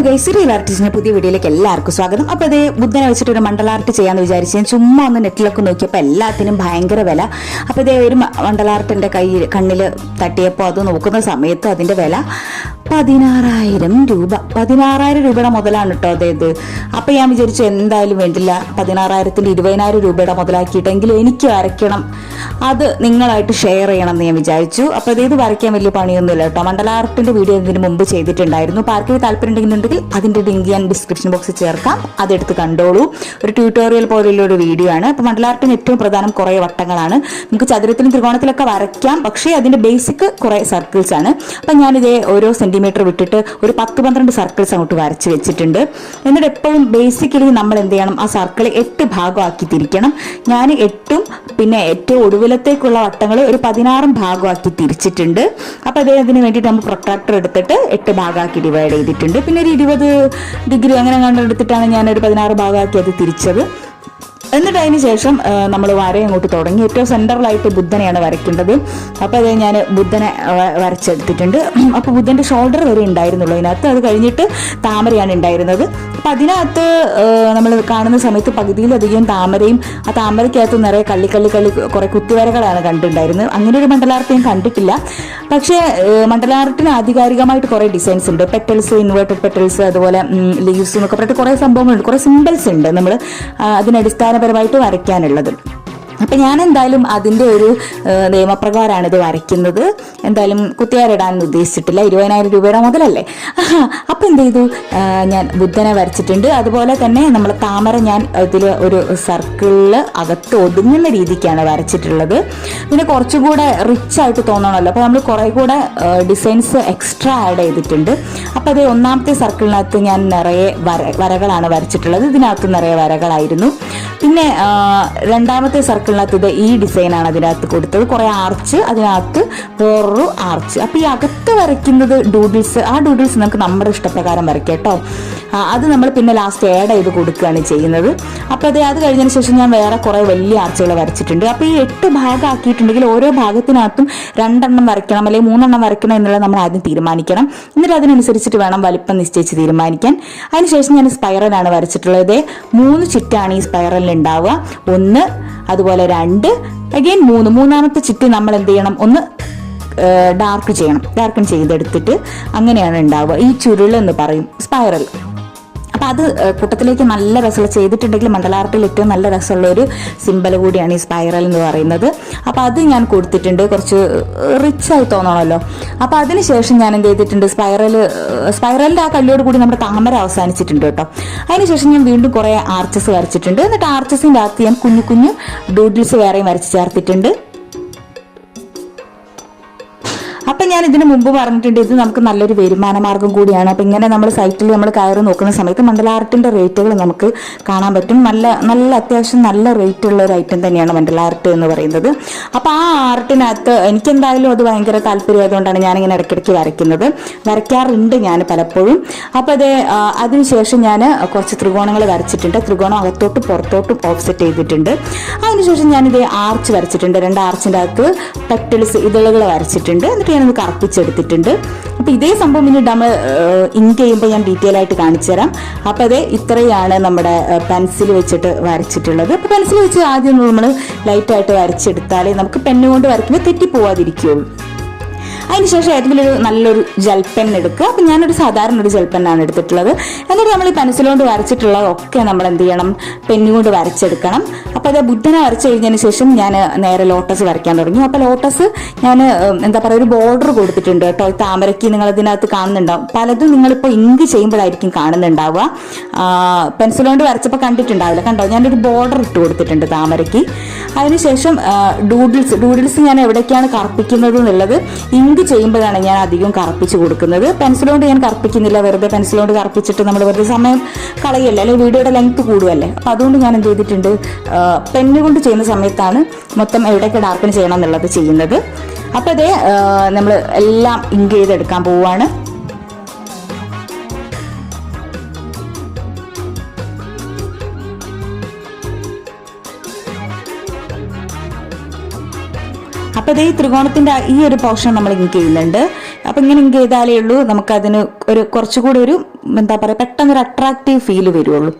Hello guys serial ആർട്ടിസ്റ്റിന്റെ പുതിയ വീഡിയോയിലേക്ക് എല്ലാവർക്കും സ്വാഗതം. അപ്പോൾ അതേ ബുദ്ധനെ വെച്ചിട്ട് ഒരു മണ്ഡല ആർട്ട് ചെയ്യാന്ന് വിചാരിച്ചു ഞാൻ ചുമ്മാ ഒന്ന് നെറ്റിലൊക്കെ നോക്കിയപ്പോൾ എല്ലാത്തിനും ഭയങ്കര വില. അപ്പോൾ ഇതേ ഒരു മണ്ഡലാർട്ടിന്റെ കയ്യിൽ കണ്ണിൽ തട്ടിയപ്പോൾ അത് നോക്കുന്ന സമയത്ത് അതിന്റെ വില പതിനാറായിരം രൂപ. പതിനാറായിരം രൂപയുടെ മുതലാണ് കേട്ടോ അതായത്. അപ്പം ഞാൻ വിചാരിച്ചു എന്തായാലും വേണ്ടില്ല. പതിനാറായിരത്തിന്റെ ഇരുപതിനായിരം രൂപയുടെ മുതലാക്കിയിട്ടെങ്കിൽ എനിക്ക് വരയ്ക്കണം. അത് നിങ്ങളായിട്ട് ഷെയർ ചെയ്യണം എന്ന് ഞാൻ വിചാരിച്ചു. അപ്പോൾ ഇത് വരയ്ക്കാൻ വലിയ പണിയൊന്നുമില്ല കേട്ടോ മണ്ഡല ആർട്ടിന്റെ വീഡിയോ ഇതിന് മുമ്പ് ചെയ്തിട്ടുണ്ടായിരുന്നു. അപ്പോൾ താല്പര്യം ഉണ്ടെങ്കിൽ അതിന്റെ ലിങ്ക് ഞാൻ ഡിസ്ക്രിപ്ഷൻ ബോക്സിൽ ചേർക്കാം. അതെടുത്ത് കണ്ടോളൂ. ഒരു ട്യൂട്ടോറിയൽ പോലെയുള്ള ഒരു വീഡിയോ ആണ്. അപ്പോൾ മണ്ഡല ആർട്ടിന് ഏറ്റവും പ്രധാനം കുറേ വട്ടങ്ങളാണ്. നമുക്ക് ചതുരത്തിലും ത്രികോണത്തിലൊക്കെ വരയ്ക്കാം. പക്ഷേ അതിന്റെ ബേസിക് കുറേ സർക്കിൾസ് ആണ്. അപ്പം ഞാനിതേ ഓരോ സെന്റിമീറ്റർ വിട്ടിട്ട് ഒരു പത്ത് പന്ത്രണ്ട് സർക്കിൾസ് അങ്ങോട്ട് വരച്ച് വെച്ചിട്ടുണ്ട്. എന്നിട്ട് എപ്പോഴും ബേസിക്കലി നമ്മൾ എന്ത് ചെയ്യണം? ആ സർക്കിൾ എട്ട് ഭാഗമാക്കി തിരിക്കണം. ഞാൻ എട്ടും പിന്നെ ഏറ്റവും ഒടുവിലത്തേക്കുള്ള വട്ടങ്ങൾ ഒരു പതിനാറും ഭാഗമാക്കി തിരിച്ചിട്ടുണ്ട്. അപ്പോൾ അതേ അതിന് വേണ്ടിയിട്ട് നമ്മൾ പ്രൊട്രാക്ടർ എടുത്തിട്ട് എട്ട് ഭാഗമാക്കി ഡിവൈഡ് ചെയ്തിട്ടുണ്ട്. പിന്നെ ഒരു ഇരുപത് ഡിഗ്രി അങ്ങനെ കണ്ടെടുത്തിട്ടാണ് ഞാനൊരു പതിനാറ് ഭാഗമാക്കി അത് തിരിച്ചത്. എന്നിട്ട് അതിന് ശേഷം നമ്മൾ വര അങ്ങോട്ട് തുടങ്ങി. ഏറ്റവും സെന്ററിലായിട്ട് ബുദ്ധനെയാണ് വരയ്ക്കേണ്ടത്. അപ്പോൾ അത് ഞാൻ ബുദ്ധനെ വരച്ചെടുത്തിട്ടുണ്ട്. അപ്പോൾ ബുദ്ധന്റെ ഷോൾഡർ വരെ ഉണ്ടായിരുന്നുള്ളൂ അതിനകത്ത് അത് കഴിഞ്ഞിട്ട് താമരയാണ് ഉണ്ടായിരുന്നത്. അപ്പോൾ അതിനകത്ത് നമ്മൾ കാണുന്ന സമയത്ത് പകുതിയിലധികം താമരയും ആ താമരയ്ക്കകത്ത് നിറയെ കള്ളി കള്ളി കള്ളി കുറേ കുത്തിവരകളാണ് കണ്ടിട്ടുണ്ടായിരുന്നത്. അങ്ങനെ ഒരു മണ്ഡലാർട്ട് ഞാൻ കണ്ടിട്ടില്ല. പക്ഷേ മണ്ഡലാർട്ടിന് ആധികാരികമായിട്ട് കുറേ ഡിസൈൻസ് ഉണ്ട്. പെറ്റൽസ് ഇൻവേർട്ടഡ് പെറ്റൽസ് അതുപോലെ ലീവ്സ് എന്നൊക്കെ പറഞ്ഞിട്ട് കുറേ സംഭവങ്ങളുണ്ട്. കുറേ സിമ്പിൾസ് ഉണ്ട് നമ്മൾ അതിന് അടിസ്ഥാനപരമായിട്ട് വരയ്ക്കാനുള്ളത്. അപ്പം ഞാൻ എന്തായാലും അതിന്റെ ഒരു നിയമപ്രകാരമാണ് ഇത് വരയ്ക്കുന്നത്. എന്തായാലും കുത്തിയാരിടാൻ ഉദ്ദേശിച്ചിട്ടില്ല. ഇരുപതിനായിരം രൂപയുടെ മുതലല്ലേ. അപ്പം എന്ത് ചെയ്തു? ഞാൻ ബുദ്ധനെ വരച്ചിട്ടുണ്ട്. അതുപോലെ തന്നെ നമ്മൾ താമര ഞാൻ ഇതിൽ ഒരു സർക്കിളിൽ അകത്ത് ഒതുങ്ങുന്ന രീതിക്കാണ് വരച്ചിട്ടുള്ളത്. പിന്നെ കുറച്ചും കൂടെ റിച്ച് ആയിട്ട് തോന്നണമല്ലോ. അപ്പോൾ നമ്മൾ കുറേ കൂടെ ഡിസൈൻസ് എക്സ്ട്രാ ആഡ് ചെയ്തിട്ടുണ്ട്. അപ്പോൾ അത് ഒന്നാമത്തെ സർക്കിളിനകത്ത് ഞാൻ നിറയെ വര വരകളാണ് വരച്ചിട്ടുള്ളത്. ഇതിനകത്ത് നിറയെ വരകളായിരുന്നു. പിന്നെ രണ്ടാമത്തെ സർക്കിളിനകത്ത് ഇത് ഈ ഡിസൈനാണ് അതിനകത്ത് കൊടുത്തത്. കുറേ ആർച്ച് അതിനകത്ത് വേറൊരു ആർച്ച് അപ്പോൾ ഈ അകത്ത് വരയ്ക്കുന്നത് ഡൂഡിൽസ് ആ ഡൂഡിൽസ് നമുക്ക് നമ്മുടെ ഇഷ്ടപ്രകാരം വരയ്ക്കാം കേട്ടോ. അത് നമ്മൾ പിന്നെ ലാസ്റ്റ് ആഡ് ചെയ്ത് കൊടുക്കുകയാണ് ചെയ്യുന്നത്. അപ്പോൾ അതെ അത് കഴിഞ്ഞതിന് ശേഷം ഞാൻ വേറെ കുറേ വലിയ ആർച്ചുകൾ വരച്ചിട്ടുണ്ട്. അപ്പോൾ ഈ എട്ട് ഭാഗമാക്കിയിട്ടുണ്ടെങ്കിൽ ഓരോ ഭാഗത്തിനകത്തും രണ്ടെണ്ണം വരയ്ക്കണം അല്ലെങ്കിൽ മൂന്നെണ്ണം വരയ്ക്കണം എന്നുള്ളത് നമ്മൾ ആദ്യം തീരുമാനിക്കണം. എന്നിട്ട് അതിനനുസരിച്ചിട്ട് വേണം വലിപ്പം നിശ്ചയിച്ച് തീരുമാനിക്കാൻ. അതിനുശേഷം ഞാൻ സ്പൈറലാണ് വരച്ചിട്ടുള്ളത്. മൂന്ന് ചിറ്റാണ് ഈ സ്പൈറലിൽ ഉണ്ടാവുക. ഒന്ന് അതുപോലെ രണ്ട് അഗെയിൻ മൂന്ന്. മൂന്നാമത്തെ ചുറ്റി നമ്മൾ എന്ത് ചെയ്യണം? ഒന്ന് ഡാർക്ക് ചെയ്യണം. ഡാർക്കൺ ചെയ്തെടുത്തിട്ട് അങ്ങനെയാണ് ഉണ്ടാവുക. ഈ ചുരുൾ എന്ന് പറയും. സ്പൈറൽ അപ്പം അത് കൂട്ടത്തിലേക്ക് നല്ല രസമുള്ള ചെയ്തിട്ടുണ്ടെങ്കിൽ മണ്ഡലാർട്ടിൽ ഏറ്റവും നല്ല രസമുള്ള ഒരു സിമ്പൽ കൂടിയാണ് ഈ സ്പൈറൽ എന്ന് പറയുന്നത്. അപ്പോൾ അത് ഞാൻ കൊടുത്തിട്ടുണ്ട്. കുറച്ച് റിച്ച് ആയി തോന്നണമല്ലോ. അപ്പോൾ അതിനുശേഷം ഞാൻ എന്ത് ചെയ്തിട്ടുണ്ട്? സ്പൈറൽ സ്പൈറലിന്റെ ആ കല്ലിയോട് കൂടി നമ്മുടെ താമര അവസാനിച്ചിട്ടുണ്ട് കേട്ടോ. അതിനുശേഷം ഞാൻ വീണ്ടും കുറേ ആർച്ചസ് വരച്ചിട്ടുണ്ട്. എന്നിട്ട് ആർച്ചസിന്റെ അകത്ത് ഞാൻ കുഞ്ഞു കുഞ്ഞു ഡൂഡിൽസ് വേറെയും വരച്ച് ചേർത്തിട്ടുണ്ട്. ഞാൻ ഇതിന് മുമ്പ് പറഞ്ഞിട്ടുണ്ട് ഇത് നമുക്ക് നല്ലൊരു വരുമാന മാർഗം കൂടിയാണ്. അപ്പം ഇങ്ങനെ നമ്മൾ സൈറ്റിൽ നമ്മൾ കയറി നോക്കുന്ന സമയത്ത് മണ്ഡലാർട്ടിന്റെ റേറ്റുകൾ നമുക്ക് കാണാൻ പറ്റും. നല്ല നല്ല അത്യാവശ്യം നല്ല റേറ്റ് ഉള്ള ഒരു ഐറ്റം തന്നെയാണ് മണ്ഡലാർട്ട് എന്ന് പറയുന്നത്. അപ്പോൾ ആ ആർട്ടിനകത്ത് എനിക്ക് എന്തായാലും അത് ഭയങ്കര താല്പര്യമായതുകൊണ്ടാണ് ഞാനിങ്ങനെ ഇടയ്ക്കിടയ്ക്ക് വരയ്ക്കുന്നത്. വരയ്ക്കാറുണ്ട് ഞാൻ പലപ്പോഴും. അപ്പോൾ അത് അതിനുശേഷം ഞാൻ കുറച്ച് ത്രികോണങ്ങൾ വരച്ചിട്ടുണ്ട്. ത്രികോണം അകത്തോട്ടും പുറത്തോട്ടും ഓഫ്സെറ്റ് ചെയ്തിട്ടുണ്ട്. അതിനുശേഷം ഞാനിത് ആർച്ച് വരച്ചിട്ടുണ്ട്. രണ്ട് ആർച്ചിന്റെ അകത്ത് പെറ്റൽസ് ഇതളുകൾ വരച്ചിട്ടുണ്ട്. എന്നിട്ട് ഞാനത് കറപ്പിച്ചെടുത്തിട്ടുണ്ട് അപ്പോൾ ഇതേ സംഭവം ഇനി നമ്മൾ ഇങ്ക് ചെയ്യുമ്പോൾ ഞാൻ ഡീറ്റെയിൽ ആയിട്ട് കാണിച്ചു തരാം. അപ്പോൾ അതെ ഇത്രയാണ് നമ്മുടെ പെൻസിൽ വെച്ചിട്ട് വരച്ചിട്ടുള്ളത്. അപ്പോൾ പെൻസിൽ വെച്ച് ആദ്യം നമ്മൾ ലൈറ്റായിട്ട് വരച്ചെടുത്താലേ നമുക്ക് പെണ്ണുകൊണ്ട് വരയ്ക്കുമ്പോൾ തെറ്റിപ്പോവാതിരിക്കുകയുള്ളൂ അതിനുശേഷം ഏതെങ്കിലും ഒരു നല്ലൊരു ജൽപ്പെൻ പെൻ എടുക്കുക. അപ്പം ഞാനൊരു സാധാരണ ഒരു ജൽപ്പെന്നാണ് എടുത്തിട്ടുള്ളത്. എന്നിട്ട് നമ്മൾ ഈ പെൻസിൽ കൊണ്ട് വരച്ചിട്ടുള്ളതൊക്കെ നമ്മൾ എന്ത് ചെയ്യണം? പെന്നുകൊണ്ട് വരച്ചെടുക്കണം. അപ്പോൾ അത് ബുദ്ധനെ വരച്ചു കഴിഞ്ഞതിന് ശേഷം ഞാൻ നേരെ ലോട്ടസ് വരയ്ക്കാൻ തുടങ്ങി. അപ്പോൾ ലോട്ടസ് ഞാൻ എന്താ പറയുക ഒരു ബോർഡർ കൊടുത്തിട്ടുണ്ട് കേട്ടോ. ഈ താമരയ്ക്ക് നിങ്ങൾ അതിനകത്ത് കാണുന്നുണ്ടാവും. പലതും നിങ്ങളിപ്പോൾ ഇങ്ക് ചെയ്യുമ്പോഴായിരിക്കും കാണുന്നുണ്ടാവുക. പെൻസിൽ കൊണ്ട് വരച്ചപ്പോൾ കണ്ടിട്ടുണ്ടാവില്ല. കണ്ടോ? ഞാനൊരു ബോർഡർ ഇട്ട് കൊടുത്തിട്ടുണ്ട് താമരയ്ക്ക്. അതിനുശേഷം ഡൂഡിൽസ് ഡൂഡിൽസ് ഞാൻ എവിടേക്കാണ് കറുപ്പിക്കുന്നത് എന്നുള്ളത് ഇങ്ക് ചെയ്യുമ്പോഴാണ് ഞാൻ അധികം കറുപ്പിച്ച് കൊടുക്കുന്നത്. പെൻസിൽ കൊണ്ട് ഞാൻ കറുപ്പിക്കുന്നില്ല. വെറുതെ പെൻസിൽ കൊണ്ട് കറുപ്പിച്ചിട്ട് നമ്മൾ വെറുതെ സമയം കളയല്ലേ. അല്ലെങ്കിൽ വീഡിയോയുടെ ലെങ്ത് കൂടുമല്ലേ അപ്പോൾ അതുകൊണ്ട് ഞാൻ എന്ത് ചെയ്തിട്ടുണ്ട് പെന്ന് കൊണ്ട് ചെയ്യുന്ന സമയത്താണ് മൊത്തം എവിടെയൊക്കെ ഡാർക്കിന് ചെയ്യണം എന്നുള്ളത് ചെയ്യുന്നത്. അപ്പോൾ അതേ നമ്മൾ എല്ലാം ഇങ്ക് ചെയ്തെടുക്കാൻ പോവുകയാണ് അപ്പോൾ ഈ ത്രികോണത്തിന്റെ ഈ ഒരു പോർഷൻ നമ്മൾ ഇങ്ക് ചെയ്യുന്നുണ്ട് അപ്പോൾ ഇങ്ങനെ ഇങ്ക് ചെയ്താലേ ഉള്ളൂ നമുക്കതിന് ഒരു കുറച്ചുകൂടി ഒരു എന്താ പറയുക പെട്ടെന്നൊരു അട്രാക്റ്റീവ് ഫീൽ വരുള്ളൂ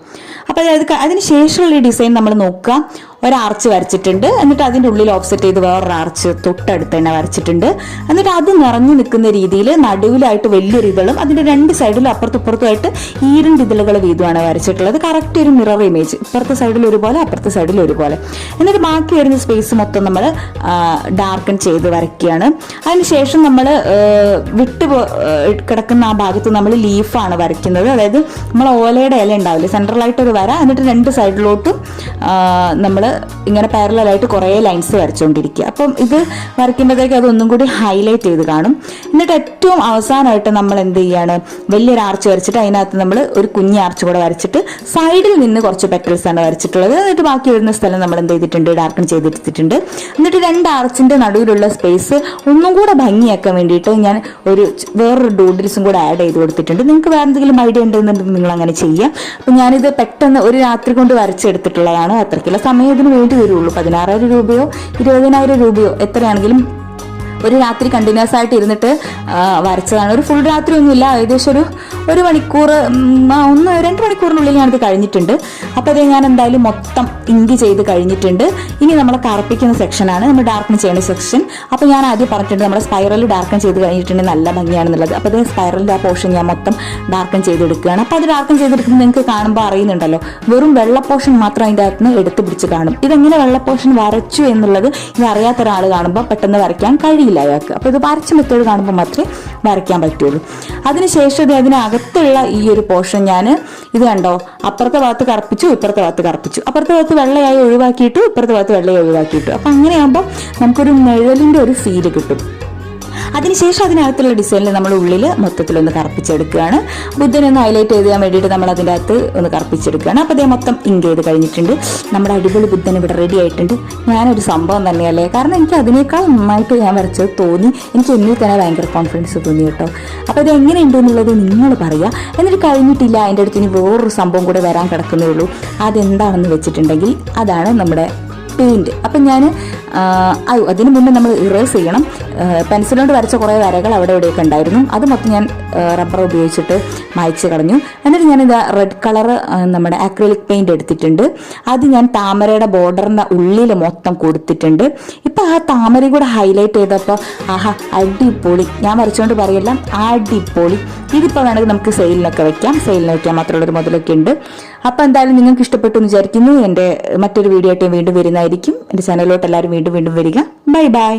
അപ്പോൾ അതായത് അതിന് ശേഷമുള്ള ഈ ഡിസൈൻ നമ്മൾ നോക്കുക. ഒരു ആർച്ച് വരച്ചിട്ടുണ്ട്. എന്നിട്ട് അതിന്റെ ഉള്ളിൽ ഓഫ്സെറ്റ് ചെയ്ത് വേറൊരു ആർച്ച് തൊട്ടടുത്ത് തന്നെ വരച്ചിട്ടുണ്ട്. എന്നിട്ട് അത് നിറഞ്ഞു നിൽക്കുന്ന രീതിയിൽ നടുവിലായിട്ട് വലിയൊരു ഇതളും അതിന്റെ രണ്ട് സൈഡിലും അപ്പുറത്തും ഇപ്പുറത്തുമായിട്ട് ഈരണ്ട് ഇതളുകൾ വീതമാണ് വരച്ചിട്ടുള്ളത്. കറക്റ്റ് ഒരു മിറർ ഇമേജ് ഇപ്പുറത്തെ സൈഡിൽ ഒരുപോലെ അപ്പുറത്തെ സൈഡിൽ ഒരുപോലെ. എന്നിട്ട് ബാക്കി വരുന്ന സ്പേസ് മൊത്തം നമ്മൾ ഡാർക്കൺ ചെയ്ത് വരയ്ക്കുകയാണ്. അതിനുശേഷം നമ്മൾ വിട്ട് കിടക്കുന്ന ആ ഭാഗത്ത് നമ്മൾ ലീഫാണ് വരയ്ക്കുന്നത് അതായത് നമ്മൾ ഓലയുടെ ഇല ഉണ്ടാവില്ല സെൻട്രലായിട്ട് ഒരു വര എന്നിട്ട് രണ്ട് സൈഡിലോട്ടും നമ്മൾ ഇങ്ങനെ പാരലായിട്ട് കുറേ ലൈൻസ് വരച്ചുകൊണ്ടിരിക്കുക അപ്പം ഇത് വരയ്ക്കുമ്പോഴത്തേക്ക് അതൊന്നും കൂടി ഹൈലൈറ്റ് ചെയ്ത് കാണും. എന്നിട്ട് ഏറ്റവും അവസാനമായിട്ട് നമ്മൾ എന്ത് ചെയ്യാണ്? വലിയൊരു ആർച്ച് വരച്ചിട്ട് അതിനകത്ത് നമ്മൾ ഒരു കുഞ്ഞ് ആർച്ച് കൂടെ വരച്ചിട്ട് സൈഡിൽ നിന്ന് കുറച്ച് പെറ്റൽസ് ആണ് വരച്ചിട്ടുള്ളത്. എന്നിട്ട് ബാക്കി വരുന്ന സ്ഥലം നമ്മൾ എന്ത് ചെയ്തിട്ടുണ്ട്? ഡാർക്കൺ ചെയ്തെടുത്തിട്ടുണ്ട് എന്നിട്ട് രണ്ട് ആർച്ചിന്റെ നടുവിലുള്ള സ്പേസ് ഒന്നും കൂടെ ഭംഗിയാക്കാൻ വേണ്ടിയിട്ട് ഞാൻ ഒരു വേറൊരു ഡൂഡിൽസും കൂടെ ആഡ് ചെയ്ത് കൊടുത്തിട്ടുണ്ട്. നിങ്ങൾക്ക് വേറെ എന്തെങ്കിലും ഐഡിയ ഉണ്ടെന്നുണ്ടെങ്കിൽ നിങ്ങൾ അങ്ങനെ ചെയ്യാം. അപ്പം ഞാനിത് പെട്ടെന്ന് ഒരു രാത്രി കൊണ്ട് വരച്ചെടുത്തിട്ടുള്ളതാണ് അത്രയ്ക്കുള്ള സമയം ഇതിന് വേണ്ടി വരുള്ളൂ. പതിനാറായിരം രൂപയോ ഇരുപതിനായിരം രൂപയോ എത്രയാണെങ്കിലും ഒരു രാത്രി കണ്ടിന്യൂസ് ആയിട്ട് ഇരുന്നിട്ട് വരച്ചതാണ്. ഒരു ഫുൾ രാത്രി ഒന്നുമില്ല. ഏകദേശം ഒരു ഒരു മണിക്കൂർ ഒന്ന് രണ്ട് മണിക്കൂറിനുള്ളിൽ ഞാനത് കഴിഞ്ഞിട്ടുണ്ട്. അപ്പോൾ അത് ഞാൻ എന്തായാലും മൊത്തം ഇങ്ക് ചെയ്ത് കഴിഞ്ഞിട്ടുണ്ട്. ഇനി നമ്മൾ കറുപ്പിക്കുന്ന സെക്ഷനാണ് നമ്മൾ ഡാർക്കൺ ചെയ്യുന്ന സെക്ഷൻ അപ്പോൾ ഞാൻ ആദ്യം പറഞ്ഞിട്ടുണ്ട് നമ്മുടെ സ്പൈറൽ ഡാർക്കൺ ചെയ്ത് കഴിഞ്ഞിട്ടുണ്ടെങ്കിൽ നല്ല ഭംഗിയാണെന്നുള്ളത്. അപ്പോൾ അത് സ്പൈറലിന്റെ ആ പോർഷൻ ഞാൻ മൊത്തം ഡാർക്കൺ ചെയ്തെടുക്കുകയാണ്. അപ്പോൾ അത് ഡാർക്കൺ ചെയ്തെടുക്കുമ്പോൾ നിങ്ങൾക്ക് കാണുമ്പോൾ അറിയുന്നുണ്ടല്ലോ. വെറും വെള്ള പോർഷൻ മാത്രം അതിന്റെ അകത്ത് നിന്ന് എടുത്ത് പിടിച്ച് കാണും. ഇതെങ്ങനെ വെള്ള പോർഷൻ വരച്ചു എന്നുള്ളത് ഇത് അറിയാത്ത ഒരാൾ കാണുമ്പോൾ പെട്ടെന്ന് വരയ്ക്കാൻ കഴിയില്ല അയാൾക്ക്. അപ്പോൾ ഇത് വരച്ച മെത്തേഡ് കാണുമ്പോൾ മാത്രമേ വരയ്ക്കാൻ പറ്റുള്ളൂ. അതിനുശേഷം ഇത് അതിനകത്തുള്ള ഈ ഒരു പോർഷൻ ഞാൻ ഇത് കണ്ടോ? അപ്പുറത്തെ ഭാഗത്ത് കറുപ്പിച്ചു ഇപ്പുറത്തെ ഭാഗത്ത് കറുപ്പിച്ചു. അപ്പുറത്തെ ഭാഗത്ത് വെള്ളയായി ഒഴിവാക്കിയിട്ടു ഇപ്പുറത്തെ ഭാഗത്ത് വെള്ളയായി ഒഴിവാക്കിയിട്ടു. അപ്പം അങ്ങനെയാകുമ്പോൾ നമുക്കൊരു നിഴലിന്റെ ഒരു ഫീൽ കിട്ടും. അതിനുശേഷം അതിനകത്തുള്ള ഡിസൈനിൽ നമ്മൾ ഉള്ളിൽ മൊത്തത്തിൽ ഒന്ന് കറുപ്പിച്ചെടുക്കുകയാണ്. ബുദ്ധനെ ഒന്ന് ഹൈലൈറ്റ് ചെയ്ത് ചെയ്യാൻ വേണ്ടിയിട്ട് നമ്മൾ അതിന്റെ അകത്ത് ഒന്ന് കറുപ്പിച്ചെടുക്കുകയാണ്. അപ്പോൾ അതേ മൊത്തം ഇങ്ക് ചെയ്ത് കഴിഞ്ഞിട്ടുണ്ട്. നമ്മുടെ അടിപൊളി ബുദ്ധൻ ഇവിടെ റെഡി ആയിട്ടുണ്ട്. ഞാനൊരു സംഭവം തന്നെയല്ലേ? കാരണം എനിക്ക് അതിനേക്കാൾ നന്നായിട്ട് ഞാൻ വരച്ചത് തോന്നി. എനിക്ക് എന്നിൽ തന്നെ ഭയങ്കര കോൺഫിഡൻസ് തോന്നി കേട്ടോ. അപ്പോൾ ഇത് എന്നുള്ളത് നിങ്ങൾ പറയുക എന്നിട്ട് കഴിഞ്ഞിട്ടില്ല. അതിന്റെ അടുത്ത് ഇനി വേറൊരു സംഭവം കൂടെ വരാൻ കിടക്കുന്നേ ഉള്ളൂ. അതെന്താണെന്ന് വെച്ചിട്ടുണ്ടെങ്കിൽ അതാണ് നമ്മുടെ പെയിന്റ് അപ്പം ഞാൻ അതിന് മുന്നേ നമ്മൾ ഇറേസ് ചെയ്യണം. പെൻസിൽ കൊണ്ട് വരച്ച കുറേ വരകൾ അവിടെ ഇവിടെയൊക്കെ ഉണ്ടായിരുന്നു. അത് മൊത്തം ഞാൻ റബ്ബർ ഉപയോഗിച്ചിട്ട് മായ്ച്ച് കളഞ്ഞു. എന്നിട്ട് ഞാനിത് റെഡ് കളർ നമ്മുടെ അക്രിലിക് പെയിന്റ് എടുത്തിട്ടുണ്ട്. അത് ഞാൻ താമരയുടെ ബോർഡറിന്റെ ഉള്ളിൽ മൊത്തം കൊടുത്തിട്ടുണ്ട്. ഇപ്പം ആ താമര കൂടെ ഹൈലൈറ്റ് ചെയ്തപ്പോൾ ആഹാ അടിപൊളി. ഞാൻ വരച്ചുകൊണ്ട് പറയല്ല അടിപൊളി. ഇതിപ്പോൾ വേണമെങ്കിൽ നമുക്ക് സെയിലിനൊക്കെ വെക്കാം. സെയിലിന് വെക്കാൻ മാത്രമുള്ളൊരു മുതലൊക്കെ ഉണ്ട്. അപ്പോൾ എന്തായാലും നിങ്ങൾക്ക് ഇഷ്ടപ്പെട്ടു എന്ന് വിചാരിക്കുന്നു. എന്റെ മറ്റൊരു വീഡിയോ ആയിട്ട് വീണ്ടും വരുന്നതായിരിക്കും. എന്റെ ചാനലിലോട്ട് എല്ലാവരും വീണ്ടും വീണ്ടും വരിക. Bye bye